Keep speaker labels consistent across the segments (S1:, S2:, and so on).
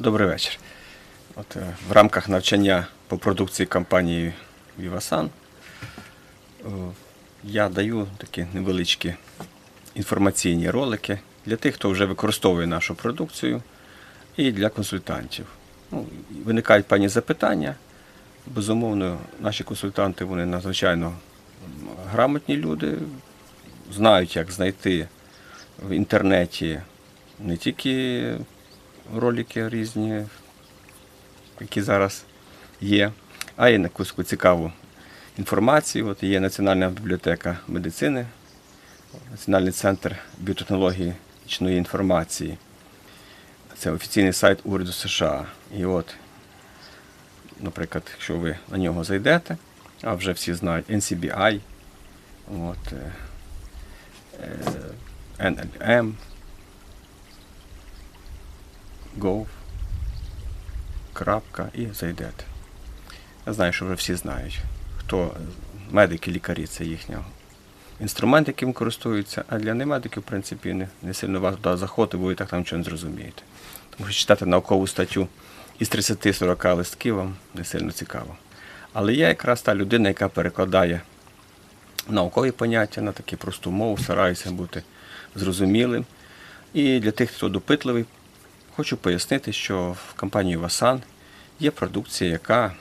S1: Добрий вечір. От, е, в рамках навчання по продукції компанії Vivasan е, я даю такі невеличкі інформаційні ролики для тих, хто вже використовує нашу продукцію, і для консультантів. Ну, виникають певні запитання. Безумовно, наші консультанти вони надзвичайно грамотні люди, знають, як знайти в інтернеті не тільки ролики різні, які зараз є, а й якусь таку цікаву інформацію. От є Національна бібліотека медицини, Національний центр біотехнологічної інформації. Це офіційний сайт уряду США. І от, наприклад, якщо ви на нього зайдете, а вже всі знають NCBI, от, е, е, NLM, Gov, крапка і зайдете. Я знаю, що вже всі знають, хто медики, лікарі це їхній інструмент, яким користуються, а для немедиків, в принципі, не, не сильно вас туди заходити, бо ви так там нічого не зрозумієте. Тому що читати наукову статтю із 30-40 листків вам не сильно цікаво. Але я якраз та людина, яка перекладає наукові поняття на таку просту мову, стараюся бути зрозумілим. І для тих, хто допитливий, хочу пояснити, що в компанії Васан є продукція, яка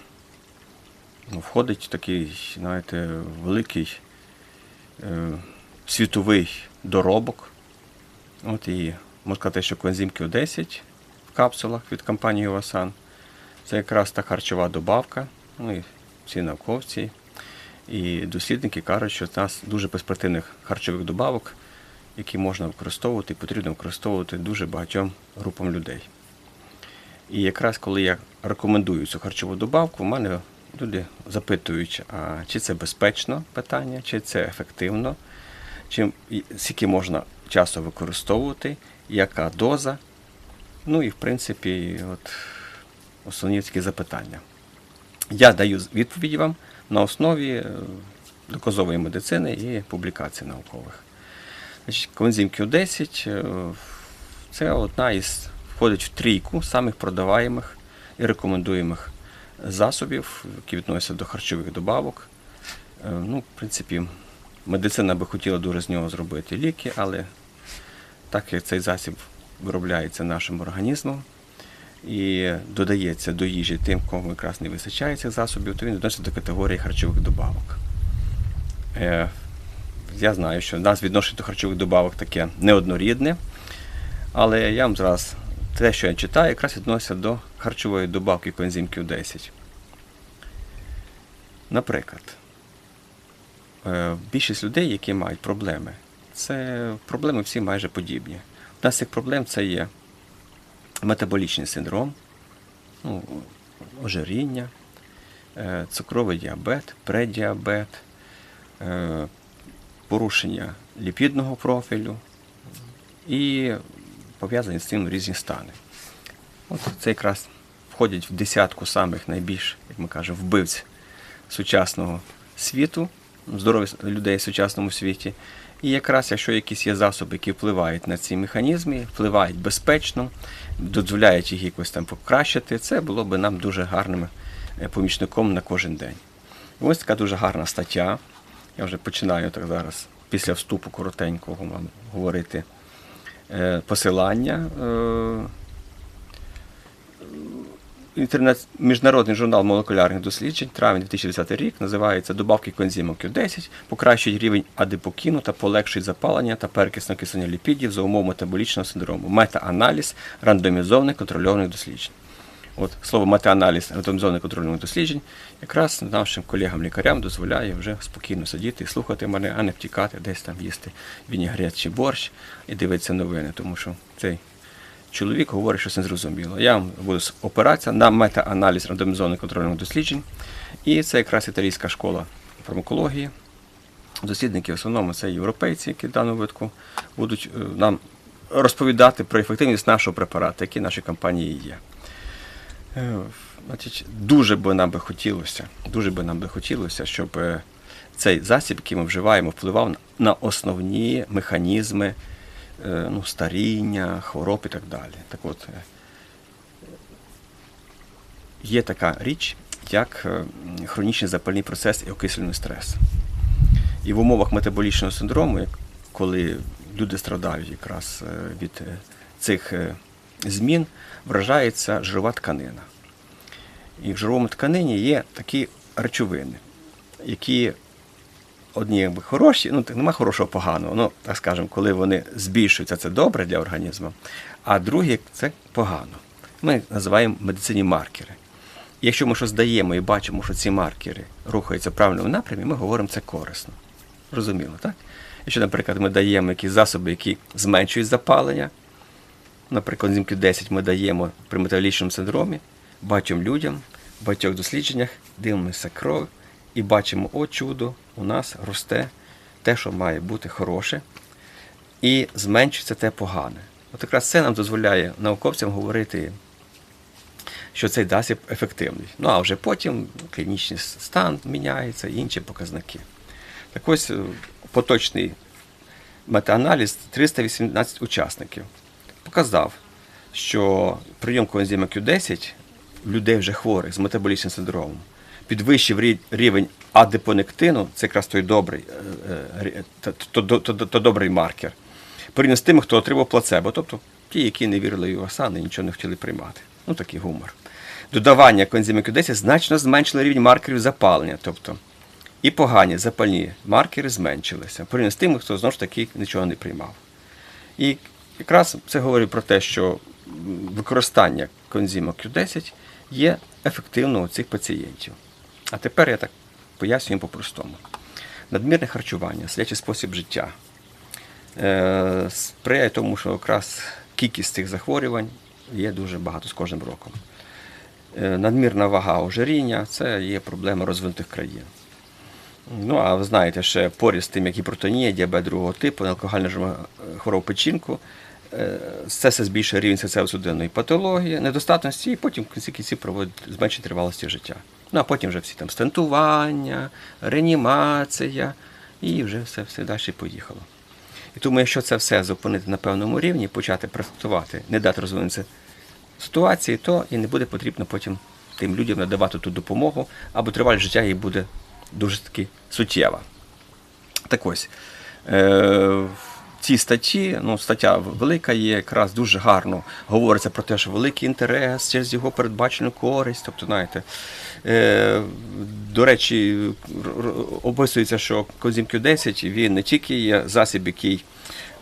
S1: ну, входить в такий, знаєте, великий е, світовий доробок. От і можна сказати, що коензим Q10 в капсулах від компанії Васан. Це якраз та харчова добавка. Ну і всі науковці і дослідники кажуть, що в нас дуже перспективних харчових добавок, які можна використовувати і потрібно використовувати дуже багатьом групам людей. І якраз коли я рекомендую цю харчову добавку, в мене люди запитують, а чи це безпечно питання, чи це ефективно, чи скільки можна часу використовувати, яка доза. Ну і в принципі, от основні такі запитання. Я даю відповіді вам на основі е, доказової медицини і публікацій наукових. Значить, Коензим Q10 е, це одна із входить в трійку самих продаваємих і рекомендуємих засобів, які відносяться до харчових добавок. Е, Ну, в принципі, медицина би хотіла дуже з нього зробити ліки, але так як цей засіб виробляється нашим організмом і додається до їжі тим, кому якраз не вистачає цих засобів, то він відноситься до категорії харчових добавок. Я знаю, що в нас відношення до харчових добавок таке неоднорідне, але я вам зараз те, що я читаю, якраз відноситься до харчової добавки коензим Q10. Наприклад, е, більшість людей, які мають проблеми, це проблеми всі майже подібні. У нас цих проблем це є метаболічний синдром, ну, ожиріння, е, цукровий діабет, преддіабет, е, порушення ліпідного профілю і пов'язані з цим різні стани. От це якраз входять в десятку самих найбільш, як ми кажемо, вбивць сучасного світу, здоров'я людей в сучасному світі. І якраз якщо якісь є засоби, які впливають на ці механізми, впливають безпечно, дозволяють їх якось там покращити, це було би нам дуже гарним е, помічником на кожен день. Ось така дуже гарна стаття. Я вже починаю так зараз, після вступу коротенького вам говорити е, посилання. Е, Інтернет, міжнародний журнал молекулярних досліджень, травень 2010 рік, називається Добавки коензиму Q10 покращують рівень адипокіну та полегшують запалення та перекисне окислення ліпідів за умов метаболічного синдрому. Мета-аналіз рандомізованих контрольованих досліджень. От слово метааналіз рандомізованих контрольованих досліджень якраз нашим колегам-лікарям дозволяє вже спокійно сидіти і слухати мене, а не втікати, десь там їсти вінігрет чи борщ і дивитися новини, тому що цей чоловік говорить щось незрозуміло. Я буду опиратися на мета-аналіз рандомізованих контрольних досліджень. І це якраз італійська школа фармакології. Дослідники в основному це європейці, які в даному випадку будуть е, нам розповідати про ефективність нашого препарату, які наші компанії є. Е, Значить, дуже би нам би хотілося, дуже би нам би хотілося, щоб е, цей засіб, який ми вживаємо, впливав на основні механізми е, ну, старіння, хвороб і так далі. Так от, є така річ, як хронічний запальний процес і окислений стрес. І в умовах метаболічного синдрому, коли люди страдають якраз від цих змін, вражається жирова тканина. І в жировому тканині є такі речовини, які одні якби хороші, ну так нема хорошого поганого. Ну, так скажемо, коли вони збільшуються, це добре для організму, а другі це погано. Ми називаємо в медицині маркери. Якщо ми щось даємо і бачимо, що ці маркери рухаються в правильному напрямі, ми говоримо це корисно. Розуміло, так? Якщо, наприклад, ми даємо якісь засоби, які зменшують запалення, наприклад, зімки 10 ми даємо при метаболічному синдромі багатьом людям, в багатьох дослідженнях дивимося кров і бачимо, о чудо, у нас росте те, що має бути хороше, і зменшується те погане. От якраз це нам дозволяє науковцям говорити, що цей засіб ефективний. Ну а вже потім клінічний стан міняється інші показники. Так ось е, поточний метааналіз 318 учасників показав, що прийом коензима Q10 в людей вже хворих з метаболічним синдромом підвищив рівень адепонектину, це якраз той добрий, то, то, то, то, добрий маркер, порівняно з тими, хто отримав плацебо, тобто ті, які не вірили в сан і нічого не хотіли приймати. Ну такий гумор. Додавання коензиму Q10 значно зменшило рівень маркерів запалення, тобто і погані запальні маркери зменшилися, порівняно з тими, хто знову ж таки нічого не приймав. І якраз це говорить про те, що використання коензима Q10 є ефективно у цих пацієнтів. А тепер я так пояснюю по-простому. Надмірне харчування, слячий спосіб життя е, сприяє тому, що якраз кількість цих захворювань є дуже багато з кожним роком. Е, Надмірна вага ожиріння це є проблема розвинутих країн. Ну, а ви знаєте, ще поряд з тим, як гіпертонія, діабет другого типу, алкогольна жирова хвороба печінку, е, це все збільшує рівень серцево-судинної патології, недостатності, і потім в кінці кінців проводить зменшення тривалості життя. Ну, а потім вже всі там стентування, реанімація, і вже все, все далі поїхало. І тому, якщо це все зупинити на певному рівні, почати практикувати, не дати розвинутися ситуації, то і не буде потрібно потім тим людям надавати ту допомогу, або тривалість життя їй буде дуже таки суттєва. Так ось, е, цій статті, ну, стаття велика є, якраз дуже гарно говориться про те, що великий інтерес через його передбачену користь. Тобто, знаєте, е, до речі, описується, що Козім Q10 він не тільки є засіб, який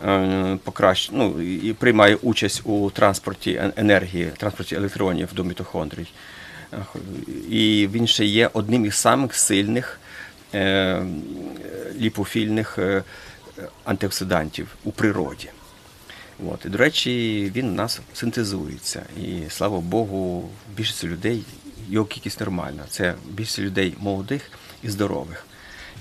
S1: е, покращ... ну, і приймає участь у транспорті енергії, транспорті електронів до мітохондрій. І він ще є одним із самих сильних е, ліпофільних е, антиоксидантів у природі. От. І, до речі, він у нас синтезується. І слава Богу, більшість людей його кількість нормальна. Це більшість людей молодих і здорових.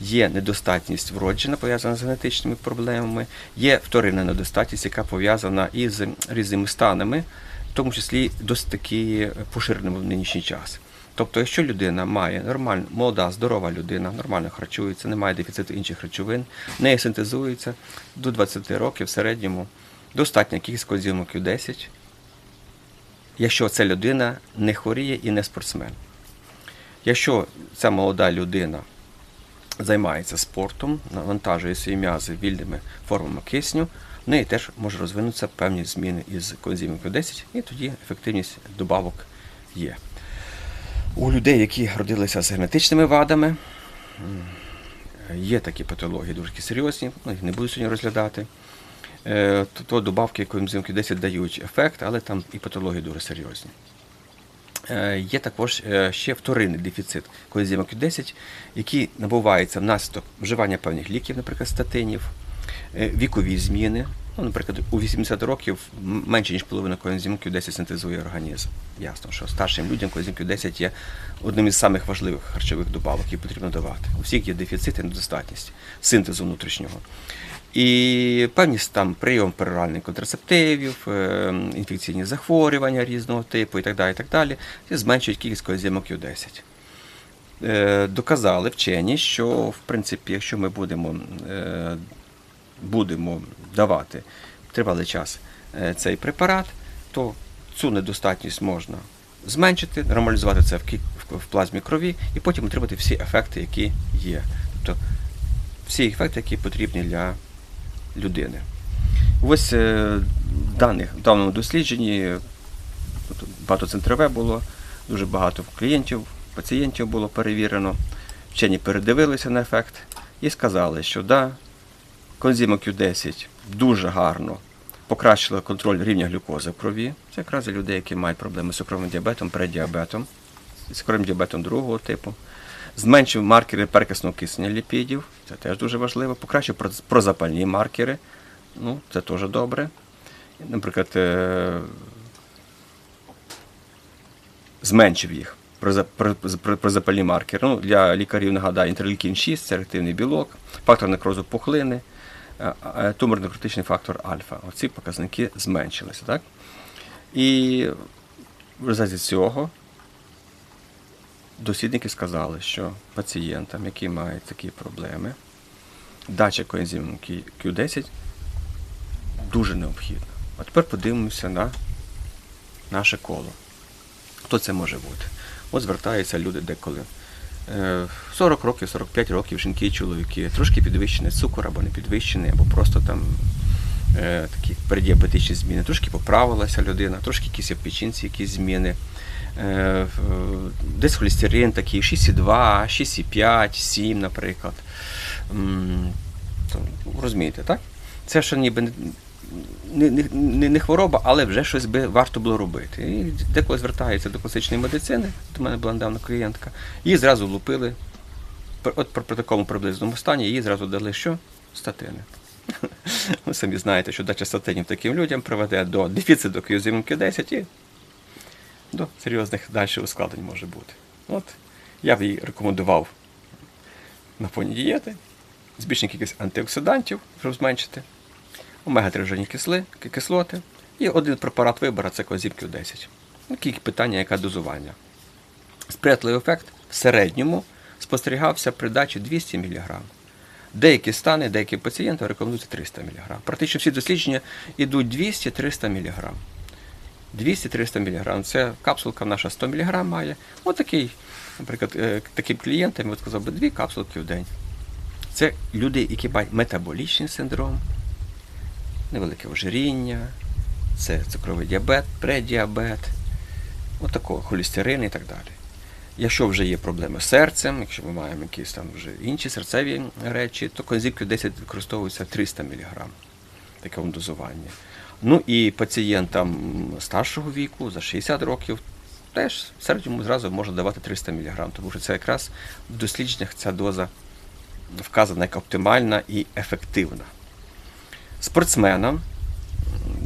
S1: Є недостатність вроджена, пов'язана з генетичними проблемами, є вторинна недостатність, яка пов'язана із різними станами, в тому числі досить таки поширеними в нинішній час. Тобто, якщо людина має нормальну, молода, здорова людина, нормально харчується, не має дефіциту інших речовин, в неї синтезується до 20 років в середньому достатня кількість коензиму Q10, якщо ця людина не хворіє і не спортсмен. Якщо ця молода людина займається спортом, навантажує свої м'язи вільними формами кисню, в неї теж може розвинутися певні зміни із коензимом Q10, і тоді ефективність добавок є. У людей, які родилися з генетичними вадами, є такі патології дуже серйозні, ну, їх не буду сьогодні розглядати. Е, То, добавки коензим Q10 дають ефект, але там і патології дуже серйозні. Е, Є також е, ще вторинний дефіцит коензиму Q10, який набувається внаслідок вживання певних ліків, наприклад, статинів, вікові зміни. Ну, наприклад, у 80 років менше ніж половина коензиму Q10 синтезує організм. Ясно, що старшим людям коензим Q10 є одним із самих важливих харчових добавок, які потрібно давати. У всіх є дефіцит і недостатність синтезу внутрішнього. І певні там прийом пероральних контрацептивів, е, інфекційні захворювання різного типу і так далі, і так далі, зменшують кількість коензиму Q10. Е, Доказали вчені, що в принципі, якщо ми будемо, е, будемо давати тривалий час е, цей препарат, то цю недостатність можна зменшити, нормалізувати це в, плазмі крові і потім отримати всі ефекти, які є. Тобто всі ефекти, які потрібні для людини. Ось е, в даних, в даному дослідженні багатоцентрове було, дуже багато клієнтів, пацієнтів було перевірено. Вчені передивилися на ефект і сказали, що да, Конзіма Q10 дуже гарно покращила контроль рівня глюкози в крові. Це якраз для людей, які мають проблеми з цукровим діабетом, преддіабетом, з цукровим діабетом другого типу. Зменшив маркери перекисного киснення ліпідів, це теж дуже важливо. Покращив прозапальні маркери, ну, це теж добре. Наприклад, е, зменшив їх про- про- прозапальні маркери. Ну, для лікарів нагадаю, інтерлікін 6, це реактивний білок, фактор некрозу пухлини, туморно-критичний фактор альфа. Оці показники зменшилися. Так? І в результаті цього дослідники сказали, що пацієнтам, які мають такі проблеми, дача коензиму Q- Q10 дуже необхідна. А тепер подивимося на наше коло. Хто це може бути? От звертаються люди деколи. Е, 40 років, 45 років, жінки і чоловіки, трошки підвищений цукор або не підвищений, або просто там е, такі передіабетичні зміни. Трошки поправилася людина, трошки якісь в печінці якісь зміни. Е, десь холестерин такий 6,2, 6,5, 7, наприклад. Розумієте, так? Це ще ніби не, не, не- хвороба, але вже щось би варто було робити. І деколи звертається до класичної медицини, до мене була недавно клієнтка, її зразу лупили. От при, такому приблизному стані їй зразу дали що? Статини. Ви самі знаєте, що дача статинів таким людям приведе до дефіциту кіозиму Q10 і до серйозних далі ускладнень може бути. От я б їй рекомендував на фоні дієти, збільшення кількість антиоксидантів, щоб зменшити, омега-3 жирні кисли, кислоти, і один препарат вибора це козіб Q10. Які питання, яке дозування. Сприятливий ефект в середньому спостерігався при дачі 200 мг. Деякі стани, деякі пацієнти рекомендують 300 мг. Практично всі дослідження йдуть 200-300 мг. 200-300 мг. Це капсулка наша 100 мг має. Отакий, наприклад, е, таким клієнтам я сказав би дві капсулки в день. Це люди, які мають метаболічний синдром, невелике ожиріння, це цукровий діабет, преддіабет, отакого, холестерин і так далі. Якщо вже є проблеми з серцем, якщо ми маємо якісь там вже інші серцеві речі, то конзіпки 10 використовується 300 мг такому дозуванні. Ну і пацієнтам старшого віку, за 60 років, теж середньому зразу можна давати 300 мг, тому що це якраз в дослідженнях ця доза вказана як оптимальна і ефективна. Спортсменам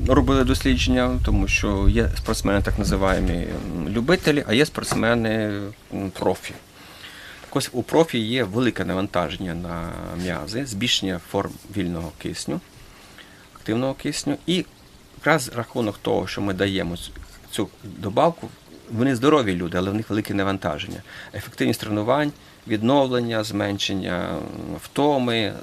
S1: робили дослідження, тому що є спортсмени так називаємо любителі, а є спортсмени профі. Так ось у профі є велике навантаження на м'язи, збільшення форм вільного кисню, активного кисню, і якраз рахунок того, що ми даємо цю- добавку, вони здорові люди, але в них велике навантаження. Ефективність тренувань, відновлення, зменшення втоми,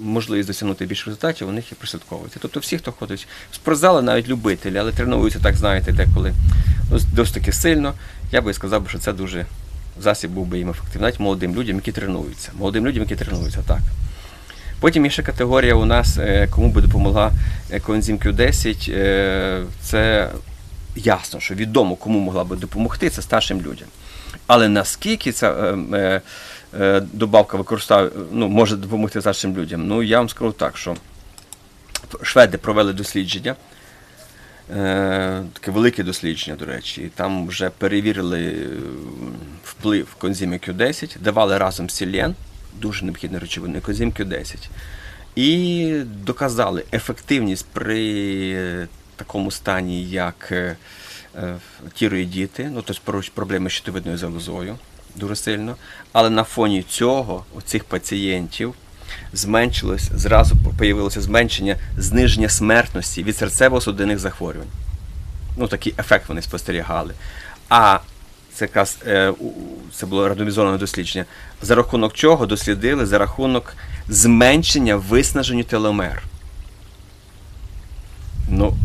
S1: можливість досягнути більш результатів, у них і прослідковується. Тобто всі, хто ходить в спортзали, навіть любителі, але тренуються, так знаєте, деколи ну, досить таки сильно, я би сказав, що це дуже засіб був би їм ефективний, навіть молодим людям, які тренуються. Молодим людям, які тренуються, так. Потім ще категорія у нас, е, кому би допомогла е, коензим Q10. е, Це ясно, що відомо, кому могла би допомогти, це старшим людям. Але наскільки ця е, е, е, добавка використовує, ну, може допомогти старшим людям? Ну, я вам скажу так, що шведи провели дослідження. Е, Таке велике дослідження, до речі, і там вже перевірили е, вплив конзимі Q10, давали разом сілен, дуже необхідна речовина, конзим Q10. І доказали ефективність при такому стані, як е, е, тіроїдіти, ну тобто проблеми з щитовидною залозою дуже сильно. Але на фоні цього у цих пацієнтів зменшилось, зразу появилося зменшення зниження смертності від серцево-судинних захворювань. Ну, такий ефект вони спостерігали. А це якраз е, це було рандомізоване дослідження, за рахунок чого дослідили за рахунок зменшення виснаження теломер. Ну,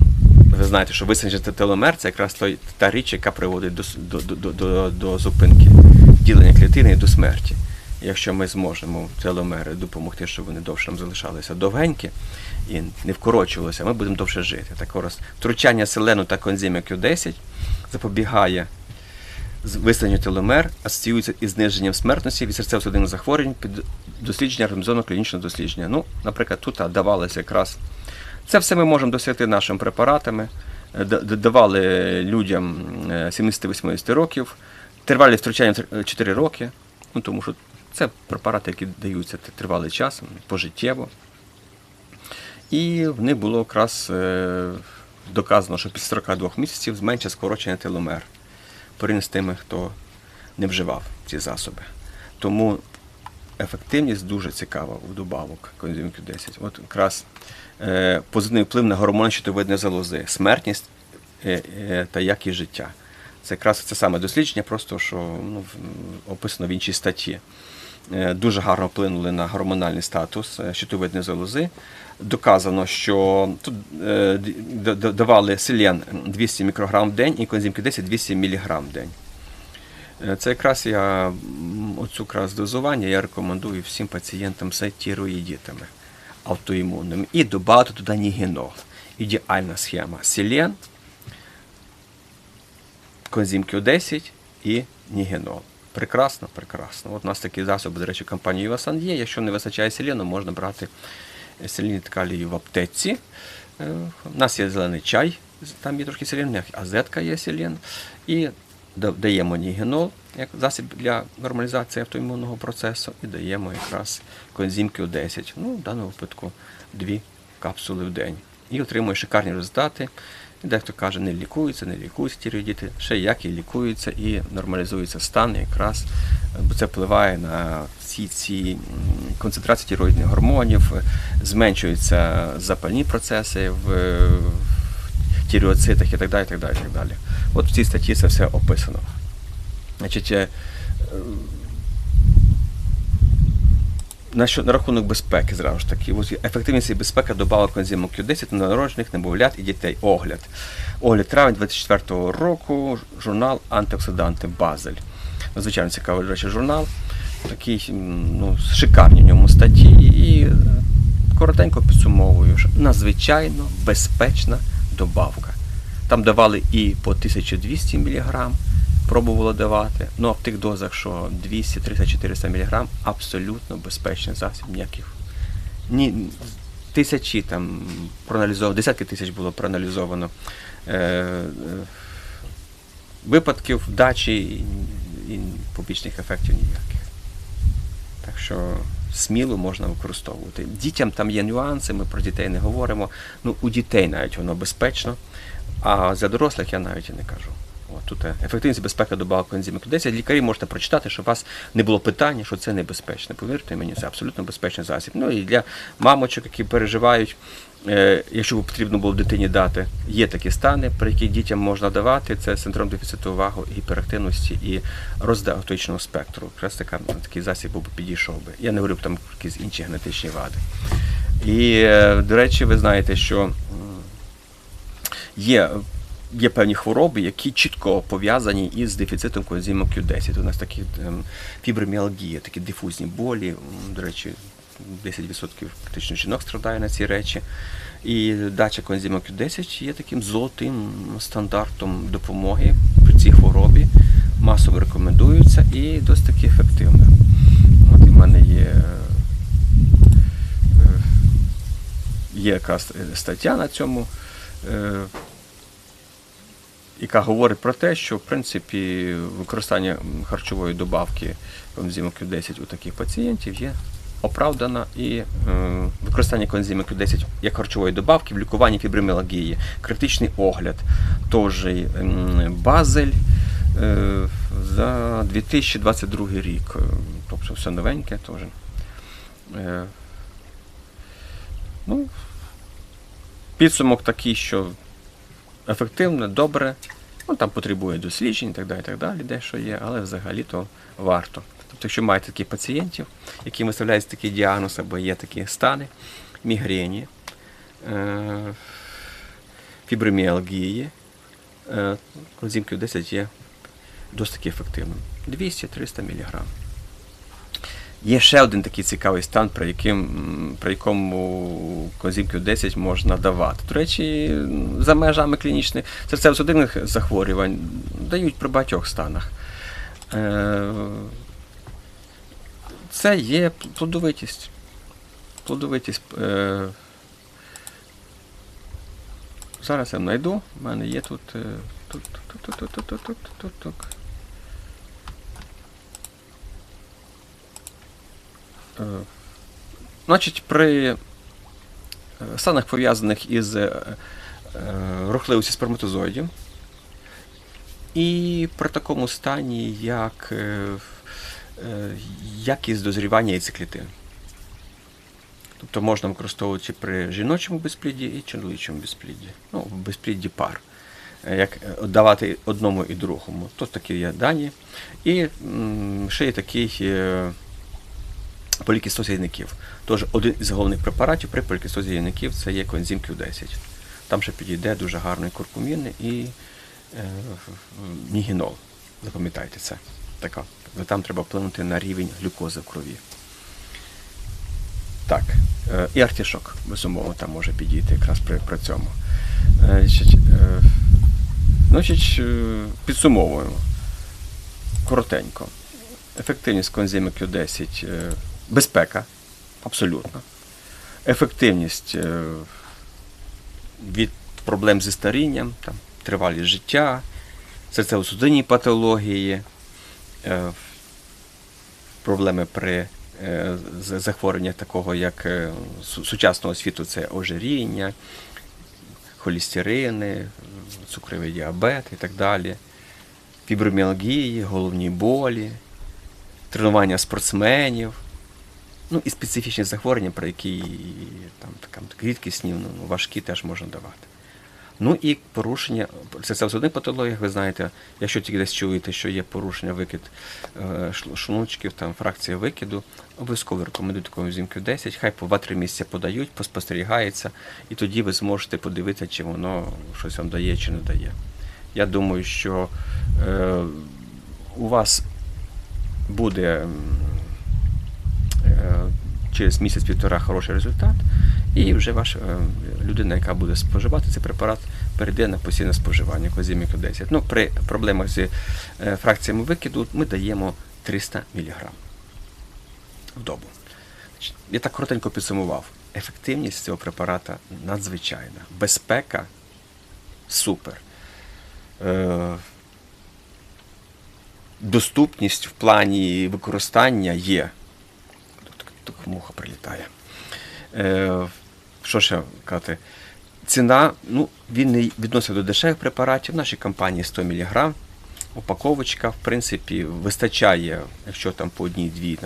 S1: ви знаєте, що виснажити теломер це якраз той, та річ, яка приводить до, до, до, до, до, зупинки ділення клітини і до смерті. Якщо ми зможемо теломери допомогти, щоб вони довше нам залишалися довгенькі і не вкорочувалися, ми будемо довше жити. Так ось втручання селену та коензиму Q10 запобігає виснаженню теломер, асоціюється із зниженням смертності від серцево-судинних захворювань під дослідження організованого клінічного дослідження. Ну, наприклад, тут давалося якраз це все ми можемо досягти нашими препаратами. Е, Давали людям е, 70-80 років, тривалі втручання 4 роки, ну тому що це препарати, які даються тривалий час, пожиттєво. І в них було якраз е, доказано, що після 42 місяців зменшує скорочення теломер порівняно з тими, хто не вживав ці засоби. Тому ефективність дуже цікава у добавок коензиму Q10. От якраз е, позитивний вплив на гормони щитовидної залози, смертність е, е, та якість життя. Це якраз це саме дослідження, просто що ну, описано в іншій статті. Дуже гарно вплинули на гормональний статус щитовидної залози. Доказано, що тут давали селен 200 мікрограм в день і коензим Q10 200 міліграм в день. Е, Це якраз я оцю якраз дозування я рекомендую всім пацієнтам з тіроїдітами автоімунними. І додати туди нігенол. Ідеальна схема. Селен, коензим Q10 і нігенол. Прекрасно, прекрасно. От у нас такі засоби, до речі, компанії Юасан є. Якщо не вистачає селену, можна брати селініть калію в аптеці. Е, У нас є зелений чай, там є трошки селен, азетка є селен. І даємо нігенол як засіб для нормалізації автоімунного процесу, і даємо якраз коензим Q10. Ну, в даному випадку дві капсули в день. І отримує шикарні результати. І Дехто каже, не лікується, не лікуються тіроїдіти, ще як і лікуються і нормалізується стан якраз, бо це впливає на всі ці концентрації тіроїдних гормонів, зменшуються запальні процеси в, е, в тіріоцитах і так далі. І так далі, і так далі. От в цій статті це все описано. Значить, е, на, що, на рахунок безпеки, зразу ж таки, ефективність і безпека добавок коензиму Q10 на народжених, немовлят і дітей. Огляд. Огляд травень 24-го року, журнал Антиоксиданти Базель. Надзвичайно цікавий, речі, журнал. Такий ну, шикарні в ньому статті. І е, коротенько підсумовую, що надзвичайно безпечна добавка. Там давали і по 1200 мг, пробували давати. Ну а в тих дозах, що 200, 300, 400 мг, абсолютно безпечний засіб, ніяких. Ні, тисячі там проаналізовано, десятки тисяч було проаналізовано е, е, випадків вдачі і, і побічних ефектів ніяких. Так що сміло можна використовувати. Дітям там є нюанси, ми про дітей не говоримо. Ну, у дітей навіть воно безпечно, а за дорослих я навіть і не кажу. От, тут е, ефективність безпека добавок коензиму Q10. Лікарі можете прочитати, щоб у вас не було питання, що це небезпечно. Повірте мені, це абсолютно безпечний засіб. Ну і для мамочок, які переживають, е, якщо б потрібно було дитині дати, є такі стани, при яких дітям можна давати. Це синдром дефіциту уваги, гіперактивності і розда аутичного спектру. Якраз така, такий засіб був підійшов би. Я не говорю там якісь інші генетичні вади. І, е, до речі, ви знаєте, що є, є певні хвороби, які чітко пов'язані із дефіцитом коензиму Q10. У нас такі ем, такі дифузні болі. До речі, 10% практично жінок страдає на ці речі. І дача коензиму Q10 є таким золотим стандартом допомоги при цій хворобі. Масово рекомендується і досить таки ефективна. От у мене є е, є якраз е, стаття на цьому, е, яка говорить про те, що в принципі використання харчової добавки коензиму Q10 у таких пацієнтів є оправдана і е, використання коензиму Q10 як харчової добавки в лікуванні фіброміалгії, критичний огляд, теж базель е, за 2022 рік. Е, Тобто все новеньке теж. Ну, підсумок такий, що ефективно, добре, ну там потребує досліджень і так далі, так далі, дещо є, але взагалі то варто. Тобто, якщо маєте таких пацієнтів, які виставляють такий діагноз або є такі стани, мігрені, е- фіброміалгії, е, коензим Q10 є досить ефективним. 200-300 мг. Є ще один такий цікавий стан, при, яким, при якому коензим Q10 можна давати. До речі, за межами клінічних серцево-судинних захворювань дають при багатьох станах. Е, Це є плодовитість. Плодовитість. е, Зараз я знайду. У мене є тут. е, тут, тут, тут, тут, тут, тут, тут, тут, тут. Е, Значить, при е, станах пов'язаних із е, е, сперматозоїдів, і при такому стані, як е, е, якість дозрівання яйцеклітин. Тобто можна використовувати при жіночому безпліді і чоловічому безпліді. Ну, в безплідді пар. Е, Як е, давати одному і другому. Тут такі є дані. І ще є такий е, полікістоз яйників. Тож один із головних препаратів при полікістозі яйників це є коензим Q10. Там ще підійде дуже гарний куркумін і е, нігінол. Запам'ятайте це. Така. Там треба вплинути на рівень глюкози в крові. Так, е, і артішок, безумовно, там може підійти якраз при, при цьому. Е, е, Значить, е, підсумовуємо. Коротенько. Ефективність коензиму Q10 е, безпека, абсолютно. Ефективність е, від проблем зі старінням, там, тривалість життя, серцево-судинні патології, е, проблеми при е, захворюваннях такого, як сучасного світу, це ожиріння, холістерини, цукровий діабет і так далі, фіброміалгії, головні болі, тренування спортсменів, ну і специфічні захворювання, про які там, така, рідкісні, ну, важкі теж можна давати. Ну і порушення, це в одних патологіях, ви знаєте, якщо тільки десь чуєте, що є порушення викид е, шлуночків, там фракція викиду, обов'язково рекомендуйте коензим Q10, хай по 2-3 місяці подають, поспостерігається, і тоді ви зможете подивитися, чи воно щось вам дає чи не дає. Я думаю, що е, у вас буде через місяць-півтора хороший результат, і вже ваша е, людина, яка буде споживати цей препарат, перейде на постійне споживання козіміку 10. Ну, при проблемах з е, фракціями викиду ми даємо 300 мг в добу. Я так коротенько підсумував. Ефективність цього препарата надзвичайна. Безпека супер. Е, доступність в плані використання є. Тут муха прилітає. Е, що ще казати? Ціна, ну, він не відносить до дешевих препаратів. В нашій компанії 100 мг. Упаковочка, в принципі, вистачає, якщо там по одній-дві,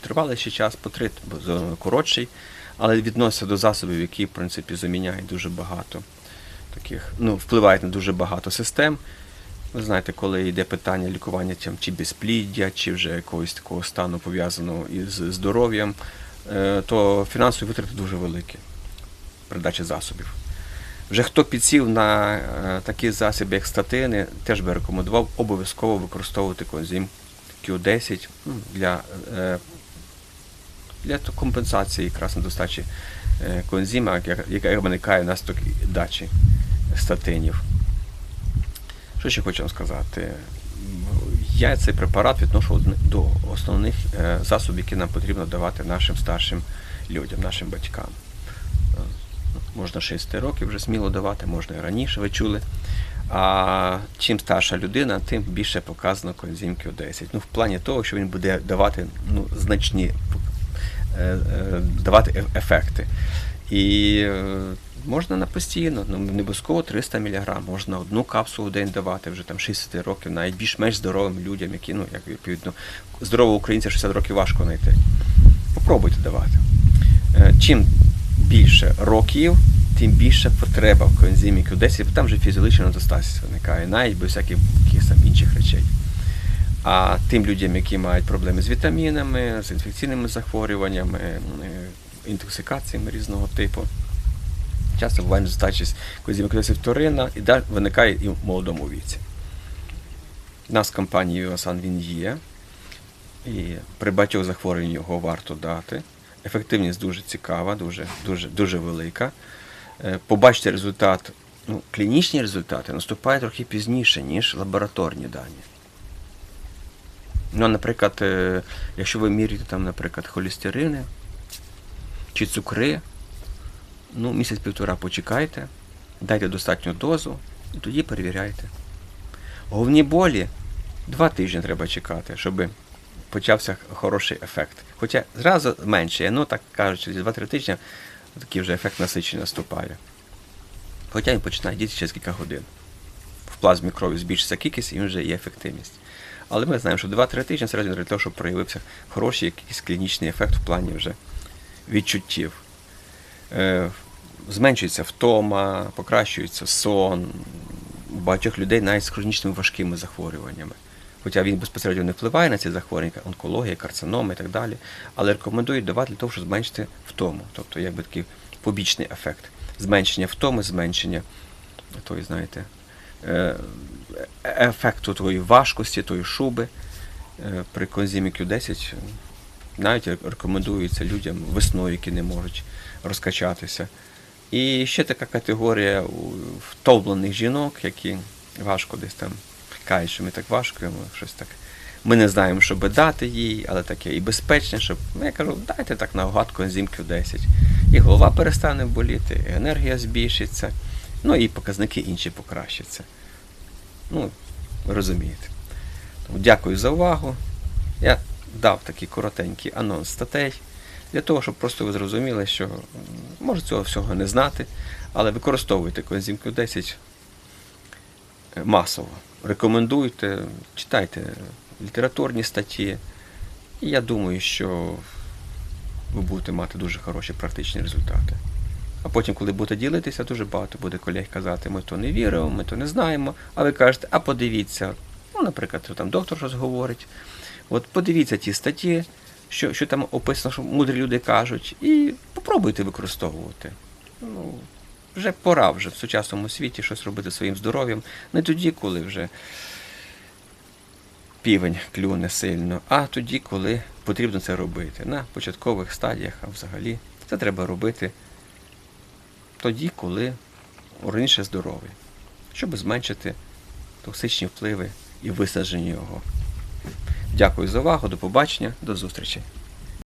S1: тривалий ще час, по три, бо коротший, але відноситься до засобів, які, в принципі, заміняють дуже багато таких, ну, впливають на дуже багато систем. Ви знаєте, коли йде питання лікування чи безпліддя, чи вже якогось такого стану пов'язаного із здоров'ям, е, то фінансові витрати дуже великі. Передача засобів. Вже хто підсів на е, такі засоби, як статини, теж би рекомендував обов'язково використовувати коензим Q10 ну, для, е, для компенсації якраз недостачі коензима, яка- яка виникає внаслідок дачі статинів. Що ще хочу вам сказати? Я цей препарат відношу до основних е, засобів, які нам потрібно давати нашим старшим людям, нашим батькам. Е, Можна 6 років вже сміло давати, можна і раніше, ви чули. А чим старша людина, тим більше показано коензим Q10. Ну, в плані того, що він буде давати ну, значні е, давати ефекти. І е, можна на постійно, ну не обов'язково 300 мг, можна одну капсулу в день давати вже там 60 років, навіть більш-менш здоровим людям, які, ну, як відповідно, здорового українця 60 років важко знайти. Попробуйте давати. Е, Чим більше років, тим більше потреба в коензимі Q10, бо там вже фізіологічна недостатність виникає, навіть без всяких там інших речей. А тим людям, які мають проблеми з вітамінами, з інфекційними захворюваннями, е, інтоксикаціями різного типу, часто буває недостатність козімікрисів вторинна і да- виникає і в молодому віці. У нас в компанії Віосан він є, і при багатьох захворюваннях його варто дати. Ефективність дуже цікава, дуже, дуже, дуже велика. Е, Побачити результат, ну, клінічні результати наступають трохи пізніше, ніж лабораторні дані. Ну, наприклад, е, якщо ви міряєте там, наприклад, холестерини чи цукри, ну, місяць-півтора почекайте, дайте достатню дозу і тоді перевіряйте. Головні болі два тижні треба чекати, щоб почався хороший ефект. Хоча зразу менше, ну так кажуть, через 2-3 тижні такий вже ефект насичення наступає. Хоча він починає діти через кілька годин. В плазмі крові збільшиться кількість і вже є ефективність. Але ми знаємо, що 2-3 тижні середньо для того, щоб проявився хороший якийсь клінічний ефект в плані вже відчуттів. Е, зменшується втома, покращується сон. У багатьох людей навіть з хронічними важкими захворюваннями. Хоча він безпосередньо не впливає на ці захворювання, онкологія, карциноми і так далі. Але рекомендують давати для того, щоб зменшити втому. Тобто, якби такий побічний ефект. Зменшення втоми, зменшення тої, знаєте, е, ефекту твоєї важкості, тої шуби. Е, При конзімі Q10 навіть рекомендується людям весною, які не можуть розкачатися. І ще така категорія у втомлених жінок, які важко десь там кажуть, що ми так важко, йому щось так. Ми не знаємо, що би дати їй, але таке і безпечне, щоб. Ну, я кажу, дайте так наугад конзім Q10. І голова перестане боліти, і енергія збільшиться, ну і показники інші покращаться. Ну, розумієте. Тому дякую за увагу. Я дав такий коротенький анонс статей для того, щоб просто ви зрозуміли, що може цього всього не знати, але використовуйте коензим Q10 е, масово. Рекомендуйте, читайте літературні статті. І я думаю, що ви будете мати дуже хороші практичні результати. А потім, коли будете ділитися, дуже багато буде колег казати, ми то не віримо, ми то не знаємо. А ви кажете, а подивіться, ну, наприклад, там доктор щось говорить. От подивіться ті статті, що, що там описано, що мудрі люди кажуть, і попробуйте використовувати. Ну, вже пора вже в сучасному світі щось робити своїм здоров'ям. Не тоді, коли вже півень клюне сильно, а тоді, коли потрібно це робити. На початкових стадіях, а взагалі, це треба робити тоді, коли організм здоровий, щоб зменшити токсичні впливи і висадження його. Дякую за увагу, до побачення, до зустрічі.